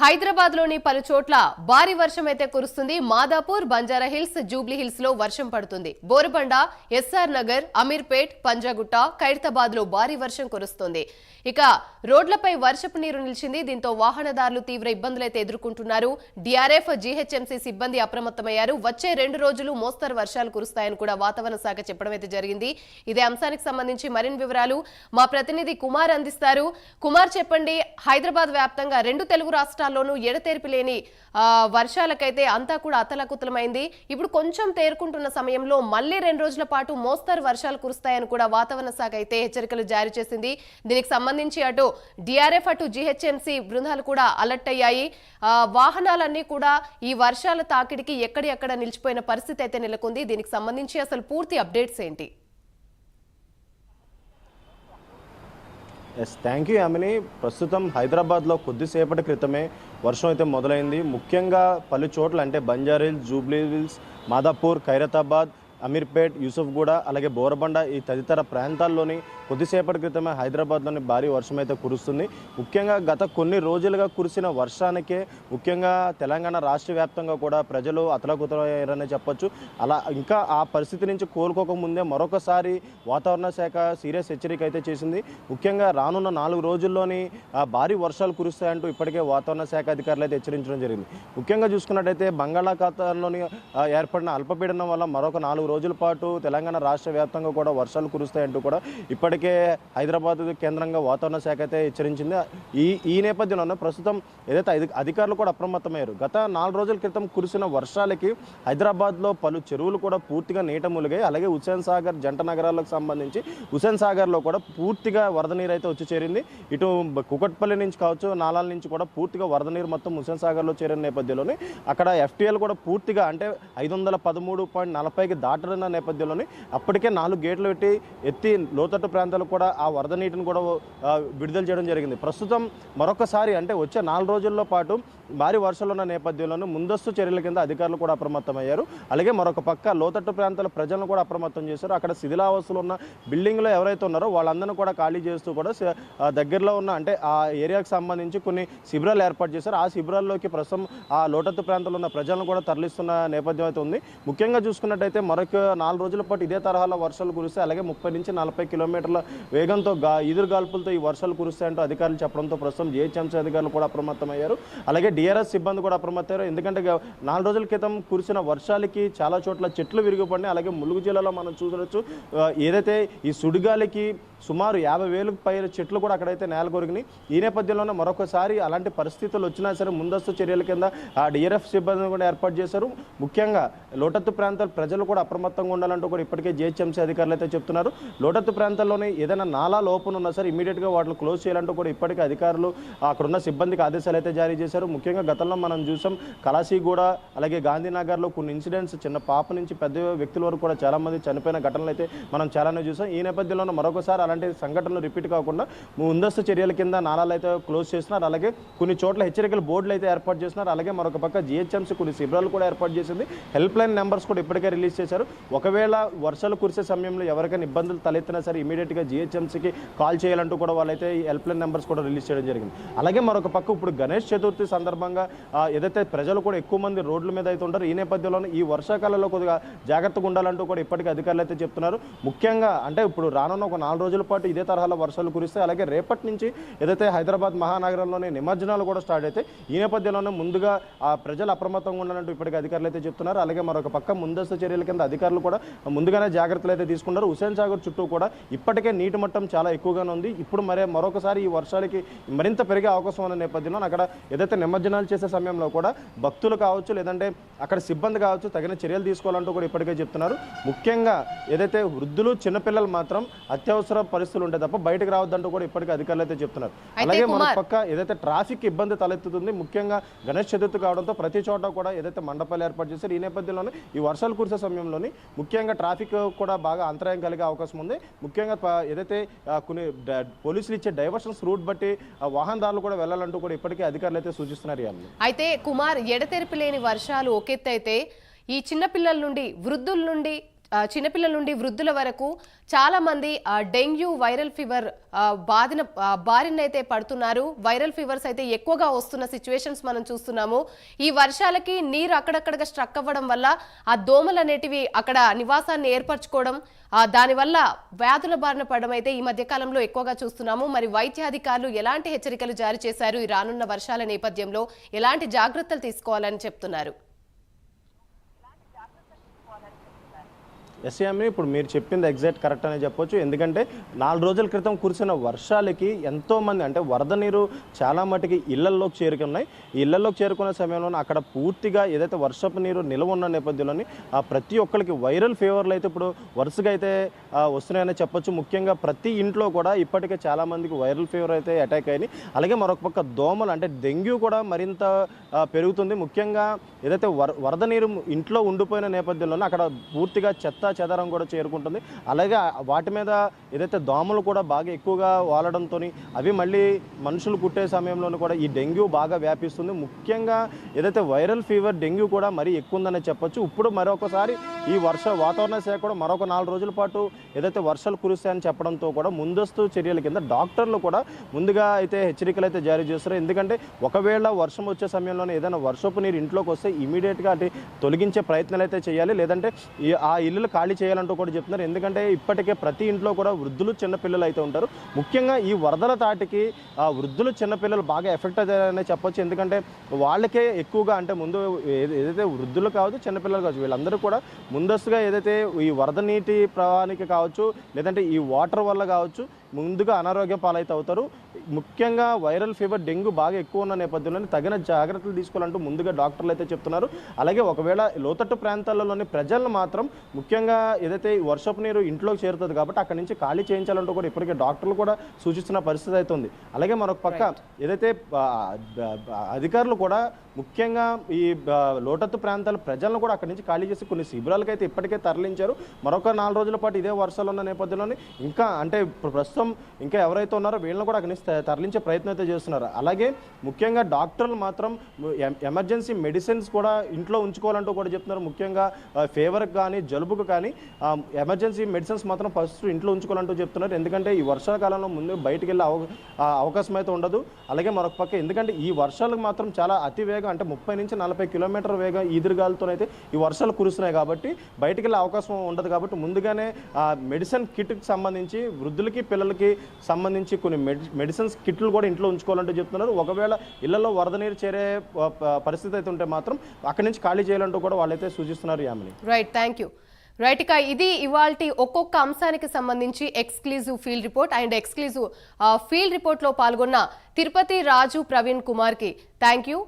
హైదరాబాద్లోని పలు చోట్ల భారీ వర్షం అయితే కురుస్తుంది. మాదాపూర్ బంజారా హిల్స్ జూబ్లీ హిల్స్లో వర్షం పడుతుంది. బోరబండ ఎస్ఆర్ నగర్ అమీర్పేట్ పంజాగుట్ట ఖైరతాబాద్లో భారీ వర్షం కురుస్తుంది. ఇక రోడ్లపై వర్షపు నీరు నిలిచింది. దీంతో వాహనదారులు తీవ్ర ఇబ్బందులైతే ఎదుర్కొంటున్నారు. డిఆర్ఎఫ్ జీహెచ్ఎంసీ సిబ్బంది అప్రమత్తమయ్యారు. వచ్చే రెండు రోజులు మోస్తరు వర్షాలు కురుస్తాయని కూడా వాతావరణ శాఖ చెప్పడం అయితే జరిగింది. ఇదే అంశానికి సంబంధించి మరిన్ని వివరాలు మా ప్రతినిధి కుమార్ అందిస్తారు. కుమార్ చెప్పండి హైదరాబాద్ వ్యాప్తంగా రెండు తెలుగు రాష్ట్రాల్లోనూ ఎడతెరిపి లేని వర్షాలకైతే అంతా కూడా అతలకుతలమైంది. ఇప్పుడు కొంచెం తేరుకుంటున్న సమయంలో మళ్ళీ రెండు రోజుల పాటు మోస్తరు వర్షాలు కురుస్తాయని కూడా వాతావరణ శాఖ అయితే హెచ్చరికలు జారీ చేసింది. దీనికి సంబంధించి అటు డిఆర్ఎఫ్ అటు జిహెచ్ఎంసీ బృందాలు కూడా అలర్ట్ అయ్యాయి. వాహనాలన్నీ కూడా ఈ వర్షాల తాకిడికి ఎక్కడెక్కడ నిలిచిపోయిన పరిస్థితి అయితే నెలకొంది. దీనికి సంబంధించి అసలు పూర్తి అప్డేట్స్ ఏంటి? ఎస్ థ్యాంక్ యూ యామిని ప్రస్తుతం హైదరాబాద్లో కొద్దిసేపటి క్రితమే వర్షం అయితే మొదలైంది. ముఖ్యంగా పలు చోట్ల అంటే బంజారీల్స్ జూబ్లీ హిల్స్ మాదాపూర్ ఖైరతాబాద్ అమీర్పేట్ యూసుఫ్గూడ అలాగే బోరబండ ఈ తదితర ప్రాంతాల్లోని కొద్దిసేపటి క్రితమే హైదరాబాద్లోని భారీ వర్షం అయితే కురుస్తుంది. ముఖ్యంగా గత కొన్ని రోజులుగా కురిసిన వర్షానికే ముఖ్యంగా తెలంగాణ రాష్ట్ర వ్యాప్తంగా కూడా ప్రజలు అతలకుతలయ్యారని చెప్పొచ్చు. అలా ఇంకా ఆ పరిస్థితి నుంచి కోలుకోక ముందే మరొకసారి వాతావరణ శాఖ సీరియస్ హెచ్చరిక అయితే చేసింది. ముఖ్యంగా రానున్న నాలుగు రోజుల్లోని భారీ వర్షాలు కురుస్తాయంటూ ఇప్పటికే వాతావరణ శాఖ అధికారులు అయితే హెచ్చరించడం జరిగింది. ముఖ్యంగా చూసుకున్నట్టయితే బంగాళాఖాతంలోని ఏర్పడిన అల్పపీడనం వల్ల మరొక నాలుగు రోజుల పాటు తెలంగాణ రాష్ట్ర వ్యాప్తంగా కూడా వర్షాలు కురుస్తాయంటూ కూడా ఇప్పటికే హైదరాబాద్ కేంద్రంగా వాతావరణ శాఖ అయితే హెచ్చరించింది. ఈ ఈ నేపథ్యంలోనే ప్రస్తుతం ఏదైతే అధికారులు కూడా అప్రమత్తమయ్యారు. గత నాలుగు రోజుల క్రితం కురిసిన వర్షాలకి హైదరాబాద్లో పలు చెరువులు కూడా పూర్తిగా నీట ములిగాయి. అలాగే హుసేన్ సాగర్ జంట నగరాలకు సంబంధించి హుసేన్ సాగర్లో కూడా పూర్తిగా వరద నీరు అయితే వచ్చి చేరింది. ఇటు కుకట్పల్లి నుంచి కావచ్చు నాలాల నుంచి కూడా పూర్తిగా వరద నీరు మొత్తం హుసేన్ సాగర్లో చేరిన నేపథ్యంలోనే అక్కడ ఎఫ్టీఎల్ కూడా పూర్తిగా అంటే ఐదు వందల పదమూడు పాయింట్ నలభైకి దాటనున్న నేపథ్యంలోనే అప్పటికే నాలుగు గేట్లు పెట్టి ఎత్తి లోతట్టు ప్రాంతం ప్రాంతాలకు కూడా ఆ వరద నీటిని కూడా విడుదల చేయడం జరిగింది. ప్రస్తుతం మరొకసారి అంటే వచ్చే నాలుగు రోజుల్లో పాటు భారీ వర్షాలు ఉన్న నేపథ్యంలోనూ ముందస్తు చర్యల కింద అధికారులు కూడా అప్రమత్తమయ్యారు. అలాగే మరొక పక్క లోతట్టు ప్రాంతాల ప్రజలను కూడా అప్రమత్తం చేశారు. అక్కడ శిథిలావస్థలు ఉన్న బిల్డింగ్లో ఎవరైతే ఉన్నారో వాళ్ళందరినీ కూడా ఖాళీ చేస్తూ కూడా దగ్గరలో ఉన్న అంటే ఆ ఏరియాకు సంబంధించి కొన్ని శిబిరాలు ఏర్పాటు చేశారు. ఆ శిబిరాల్లోకి ప్రస్తుతం ఆ లోతట్టు ప్రాంతంలో ఉన్న ప్రజలను కూడా తరలిస్తున్న నేపథ్యం అయితే ఉంది. ముఖ్యంగా చూసుకున్నట్టయితే మరొక నాలుగు రోజుల పాటు ఇదే తరహాలో వర్షాలు కురిస్తే అలాగే ముప్పై నుంచి నలభై కిలోమీటర్ల వేగంతో గా ఈదురు గాల్పులతో ఈ వర్షాలు కురుస్తాయంటూ అధికారులు చెప్పడంతో ప్రస్తుతం జిహెచ్ఎంసీ అధికారులు కూడా అప్రమత్తమయ్యారు. అలాగే డిఆర్ఎస్ సిబ్బంది కూడా అప్రమత్తయ్యారు. ఎందుకంటే నాలుగు రోజుల క్రితం కురిసిన వర్షాలకి చాలా చోట్ల చెట్లు విరిగిపడినాయి అలాగే ములుగు జిల్లాలో మనం చూడవచ్చు ఏదైతే ఈ సుడిగాలికి సుమారు యాభై వేలకు పైన చెట్లు కూడా అక్కడైతే నేల కొరిగినాయి ఈ నేపథ్యంలోనే మరొకసారి అలాంటి పరిస్థితులు వచ్చినా సరే ముందస్తు చర్యల కింద ఆ డిఆర్ఎఫ్ సిబ్బందిని కూడా ఏర్పాటు చేశారు. ముఖ్యంగా లోటత్తు ప్రాంతాల ప్రజలు కూడా అప్రమత్తంగా ఉండాలంటూ కూడా ఇప్పటికే జిహెచ్ఎంసీ అధికారులు అయితే చెప్తున్నారు. లోటత్తు ప్రాంతాల్లోనే ఏదైనా నాలా లోపం ఉన్నా సరే ఇమీడియట్గా వాటిని క్లోజ్ చేయాలంటూ కూడా ఇప్పటికే అధికారులు అక్కడున్న సిబ్బందికి ఆదేశాలు అయితే జారీ చేశారు. ముఖ్యంగా గతంలో మనం చూసాం కలాసీగూడ అలాగే గాంధీనగర్లో కొన్ని ఇన్సిడెంట్స్ చిన్న పాప నుంచి పెద్ద వ్యక్తుల వరకు కూడా చాలా మంది చనిపోయిన ఘటనలు అయితే మనం చాలానే చూసాం. ఈ నేపథ్యంలో మరొకసారి అలాంటి సంఘటనలు రిపీట్ కాకుండా ముందస్తు చర్యల కింద నాలాలు అయితే క్లోజ్ చేస్తున్నారు. అలాగే కొన్ని చోట్ల హెచ్చరికల బోర్డులు అయితే ఏర్పాటు చేస్తున్నారు. అలాగే మరొక పక్క జిహెచ్ఎంసీ కొన్ని శిబిరాలు కూడా ఏర్పాటు చేసింది. హెల్ప్ లైన్ నెంబర్స్ కూడా ఇప్పటికే రిలీజ్ చేశారు. ఒకవేళ వర్షాలు కురిసే సమయంలో ఎవరికైనా ఇబ్బందులు తలెత్తినా సరే ఇమీడియట్గా జిహెచ్ఎంసీకి కాల్ చేయాలంటూ కూడా వాళ్ళైతే హెల్ప్ లైన్ నెంబర్స్ కూడా రిలీజ్ చేయడం జరిగింది. అలాగే మరొక పక్క ఇప్పుడు గణేష్ చతుర్థి సందర్భంగా ఏదైతే ప్రజలు కూడా ఎక్కువ మంది రోడ్ల మీద అయితే ఉంటారు ఈ నేపథ్యంలో ఈ వర్షాకాలంలో కొద్దిగా జాగ్రత్తగా ఉండాలంటూ కూడా ఇప్పటికీ అధికారులు అయితే చెప్తున్నారు. ముఖ్యంగా అంటే ఇప్పుడు రానున్న ఒక నాలుగు రోజులు పాటు ఇదే తరహాలో వర్షాలు కురిస్తాయి. అలాగే రేపటి నుంచి ఏదైతే హైదరాబాద్ మహానగరంలోనే నిమజ్జనాలు కూడా స్టార్ట్ అయితే ఈ నేపథ్యంలోనే ముందుగా ఆ ప్రజలు అప్రమత్తంగా ఉండాలంటూ ఇప్పటికీ అధికారులు అయితే చెప్తున్నారు. అలాగే మరొక పక్క ముందస్తు చర్యల కింద అధికారులు కూడా ముందుగానే జాగ్రత్తలు అయితే తీసుకున్నారు హుసేన్ సాగర్ చుట్టూ కూడా ఇప్పటికే నీటి మట్టం చాలా ఎక్కువగానే ఉంది. ఇప్పుడు మరే మరొకసారి ఈ వర్షాలకి మరింత పెరిగే అవకాశం ఉన్న నేపథ్యంలో అక్కడ ఏదైతే నిమజ్జనాలు చేసే సమయంలో కూడా భక్తులు కావచ్చు లేదంటే అక్కడ సిబ్బంది కావచ్చు తగిన చర్యలు తీసుకోవాలంటూ కూడా ఇప్పటికే చెప్తున్నారు. ముఖ్యంగా ఏదైతే వృద్ధులు చిన్నపిల్లలు మాత్రం అత్యవసర పరిస్థితులు ఉంటాయి తప్ప బయటకు రావద్దంటూ కూడా ఇప్పటికే అధికారులు అయితే చెప్తున్నారు. అలాగే కుమార్- పక్క ఏదైతే ట్రాఫిక్ ఇబ్బంది తలెత్తుతుంది ముఖ్యంగా గణేష్ చతుర్థి కావడంతో ప్రతి చోట కూడా ఏదైతే మండపాలు ఏర్పాటు చేశారు ఈ నేపథ్యంలోనే ఈ వర్షాలు కురిసే సమయంలోని ముఖ్యంగా ట్రాఫిక్ కూడా బాగా అంతరాయం కలిగే అవకాశం ఉంది. ముఖ్యంగా ఏదైతే కొన్ని పోలీసులు ఇచ్చే డైవర్షన్స్ రూట్ బట్టి వాహనదారులు కూడా వెళ్ళాలంటూ కూడా ఇప్పటికే అధికారులు అయితే సూచిస్తున్నారు అయితే కుమార్ ఎడతెరిపి లేని వర్షాలు ఒకెత్తైతే ఈ చిన్న పిల్లల నుండి వృద్ధుల నుండి చిన్నపిల్లల నుండి వృద్ధుల వరకు చాలామంది డెంగ్యూ వైరల్ ఫీవర్ బాధిన బారిన అయితే పడుతున్నారు. వైరల్ ఫీవర్స్ అయితే ఎక్కువగా వస్తున్న సిచ్యువేషన్స్ మనం చూస్తున్నాము. ఈ వర్షాలకి నీరు అక్కడక్కడగా స్ట్రక్ అవ్వడం వల్ల ఆ దోమలు అనేటివి అక్కడ నివాసాన్ని ఏర్పరచుకోవడం దానివల్ల వ్యాధుల బారిన పడడం అయితే ఈ మధ్య కాలంలో ఎక్కువగా చూస్తున్నాము. మరి వైద్యాధికారులు ఎలాంటి హెచ్చరికలు జారీ చేశారు? ఈ రానున్న వర్షాల నేపథ్యంలో ఎలాంటి జాగ్రత్తలు తీసుకోవాలని చెప్తున్నారు? ఎస్ఏఎంని ఇప్పుడు మీరు చెప్పింది ఎగ్జాక్ట్ కరెక్ట్ అనే చెప్పొచ్చు. ఎందుకంటే నాలుగు రోజుల క్రితం కురిసిన వర్షాలకి ఎంతో మంది అంటే వరద నీరు చాలా మటుకి ఇళ్ళల్లోకి చేరుకున్నాయి. ఈ ఇళ్ళలోకి చేరుకునే సమయంలో అక్కడ పూర్తిగా ఏదైతే వర్షపు నీరు నిల్వ ఉన్న నేపథ్యంలోని ఆ ప్రతి ఒక్కరికి వైరల్ ఫీవర్లు అయితే ఇప్పుడు వరుసగా అయితే వస్తున్నాయని చెప్పొచ్చు. ముఖ్యంగా ప్రతి ఇంట్లో కూడా ఇప్పటికే చాలా మందికి వైరల్ ఫీవర్ అయితే అటాక్ అయ్యి అలాగే మరొక పక్క దోమలు అంటే డెంగ్యూ కూడా మరింత పెరుగుతుంది. ముఖ్యంగా ఏదైతే వర వరద నీరు ఇంట్లో ఉండిపోయిన నేపథ్యంలోనే అక్కడ పూర్తిగా చెత్త చెదరం కూడా చేరుకుంటుంది. అలాగే వాటి మీద ఏదైతే దోమలు కూడా బాగా ఎక్కువగా వాలడంతో అవి మళ్ళీ మనుషులు కుట్టే సమయంలోనూ కూడా ఈ డెంగ్యూ బాగా వ్యాపిస్తుంది. ముఖ్యంగా ఏదైతే వైరల్ ఫీవర్ డెంగ్యూ కూడా మరీ ఎక్కువ ఉందనే చెప్పొచ్చు. ఇప్పుడు మరొకసారి ఈ వర్ష వాతావరణ శాఖ కూడా మరొక నాలుగు రోజుల పాటు ఏదైతే వర్షాలు కురుస్తాయని చెప్పడంతో కూడా ముందస్తు చర్యల కింద డాక్టర్లు కూడా ముందుగా అయితే హెచ్చరికలు అయితే జారీ చేస్తారు ఎందుకంటే ఒకవేళ వర్షం వచ్చే సమయంలోనే ఏదైనా వర్షపు నీరు ఇంట్లోకి వస్తే ఇమీడియట్గా అటు తొలగించే ప్రయత్నాలు అయితే చేయాలి. లేదంటే ఆ ఇల్లులు ఖాళీ చేయాలంటూ కూడా చెప్తున్నారు. ఎందుకంటే ఇప్పటికే ప్రతి ఇంట్లో కూడా వృద్ధులు చిన్నపిల్లలు అయితే ఉంటారు. ముఖ్యంగా ఈ వరదల తాటికి ఆ వృద్ధులు చిన్నపిల్లలు బాగా ఎఫెక్ట్ అయ్యారనే చెప్పొచ్చు. ఎందుకంటే వాళ్ళకే ఎక్కువగా అంటే ముందు ఏదైతే వృద్ధులు కావచ్చు చిన్నపిల్లలు కావచ్చు వీళ్ళందరూ కూడా ముందస్తుగా ఏదైతే ఈ వరద నీటి ప్రవాహానికి కావచ్చు లేదంటే ఈ వాటర్ వల్ల కావచ్చు ముందుగా అనారోగ్యం పాలైతే అవుతారు ముఖ్యంగా వైరల్ ఫీవర్ డెంగ్యూ బాగా ఎక్కువ ఉన్న నేపథ్యంలో తగిన జాగ్రత్తలు తీసుకోవాలంటూ ముందుగా డాక్టర్లు అయితే చెప్తున్నారు. అలాగే ఒకవేళ లోతట్టు ప్రాంతాలలోని ప్రజలను మాత్రం ముఖ్యంగా ఏదైతే వర్షపు నీరు ఇంట్లోకి చేరుతుంది కాబట్టి అక్కడి నుంచి ఖాళీ చేయించాలంటూ కూడా ఇప్పటికే డాక్టర్లు కూడా సూచిస్తున్న పరిస్థితి అయితే ఉంది అలాగే మరొక పక్క ఏదైతే అధికారులు కూడా ముఖ్యంగా ఈ లోతట్టు ప్రాంతాల ప్రజలను కూడా అక్కడి నుంచి ఖాళీ చేసి కొన్ని శిబిరాలకు అయితే ఇప్పటికే తరలించారు. మరొక నాలుగు రోజుల పాటు ఇదే వర్షాలు ఉన్న నేపథ్యంలోనే ఇంకా అంటే ఇప్పుడు కోసం ఇంకా ఎవరైతే ఉన్నారో వీళ్ళని కూడా అక్కడి నుంచి తరలించే ప్రయత్నం అయితే చేస్తున్నారు. అలాగే ముఖ్యంగా డాక్టర్లు మాత్రం ఎమర్జెన్సీ మెడిసిన్స్ కూడా ఇంట్లో ఉంచుకోవాలంటూ కూడా చెప్తున్నారు. ముఖ్యంగా ఫీవర్కి కానీ జలుబుకు కానీ ఎమర్జెన్సీ మెడిసిన్స్ మాత్రం ఫస్ట్ ఇంట్లో ఉంచుకోవాలంటూ చెప్తున్నారు. ఎందుకంటే ఈ వర్షాకాలంలో ముందు బయటికి వెళ్ళే అవకాశం అయితే ఉండదు. అలాగే మరొక పక్క ఎందుకంటే ఈ వర్షాలకు మాత్రం చాలా అతి వేగం అంటే ముప్పై నుంచి నలభై కిలోమీటర్ వేగం ఈదురుగాలతోనైతే ఈ వర్షాలు కురుస్తున్నాయి కాబట్టి బయటికి వెళ్ళే అవకాశం ఉండదు కాబట్టి ముందుగానే మెడిసిన్ కిట్కి సంబంధించి వృద్ధులకి పిల్లలకి సంబంధించి కొన్ని మెడి మెడిసిన్స్ కిట్లు కూడా ఇంట్లో ఉంచుకోవాలంటూ చెప్తున్నారు. ఒకవేళ ఇళ్ళలో వరద నీరు చేరే పరిస్థితి అయితే ఉంటే మాత్రం అక్కడి నుంచి ఖాళీ చేయాలంటూ కూడా వాళ్ళైతే సూచిస్తున్నారు Yamini right thank you right ఇక ఇది ఇవాల్టి ఒక్కొక్క అంశానికి సంబంధించి exclusive field report and exclusive field రిపోర్ట్లో పాల్గొన్న తిరుపతి రాజు ప్రవీణ్ కుమార్కి. Thank you